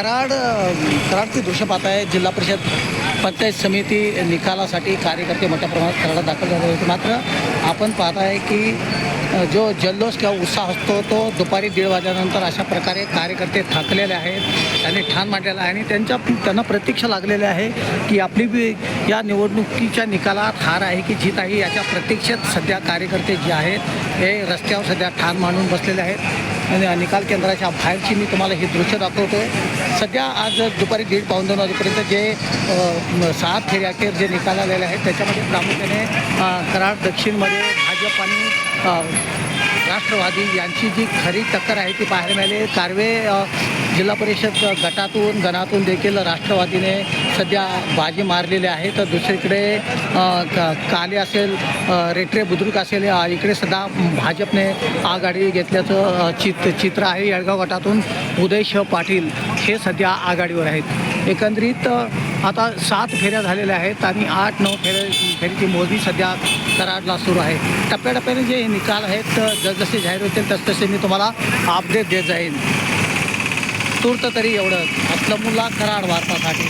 कराड कराडची दृश्य आहे जिल्हा परिषद पंचायत समिती निकालासाठी कार्यकर्ते मोठ्या प्रमाणात कराडात दाखल झाले होते. मात्र आपण पाहत आहे की जो जल्लोष किंवा उत्साह असतो तो दुपारी दीड वाजल्यानंतर अशा प्रकारे कार्यकर्ते थाकलेले आहेत. त्यांनी ठाण मांडलेलं आहे आणि त्यांच्या त्यांना प्रतीक्षा लागलेली आहे की आपली बी या निवडणुकीच्या निकालात हार आहे की जीत आहे याच्या प्रतीक्षेत सध्या कार्यकर्ते जे आहेत हे रस्त्यावर सध्या ठाण मांडून बसलेले आहेत. निकाल केंद्राच्या बाहेरची मी तुम्हाला हे दृश्य दाखवतो सध्या आज दुपारी दीड पाऊन दोन वाजेपर्यंत जे सात सहा फेऱ्याखेर जे निकाल आलेले आहेत त्याच्यामध्ये प्रामुख्याने कराड दक्षिणमध्ये भाजप आणि राष्ट्रवादी यांची जी खरी टक्कर आहे ती पाहायला मिळाली. कारवे जिल्हा परिषद गटातून गणातून देखील राष्ट्रवादीने सध्या बाजी मारलेली आहे. तर दुसरीकडे काले असेल रेट्रे बुद्रुक असेल इकडे सध्या भाजपने आघाडी घेतल्याचं चित चित्र आहे येळगाव गटातून. उदय श पाटील हे सध्या आघाडीवर आहेत. एकंदरीत आता सात फेऱ्या झालेल्या आहेत आणि आठ नऊ फेऱ्या फेरीची मोजणी सध्या कराडला सुरू आहे. टप्प्याटप्प्याने जे निकाल आहेत जसजसे जाहीर होतील तसतसे मी तुम्हाला अपडेट देत जाईन. तूर्त तरी एवढंच असलं मुला कराड वार्तासाठी.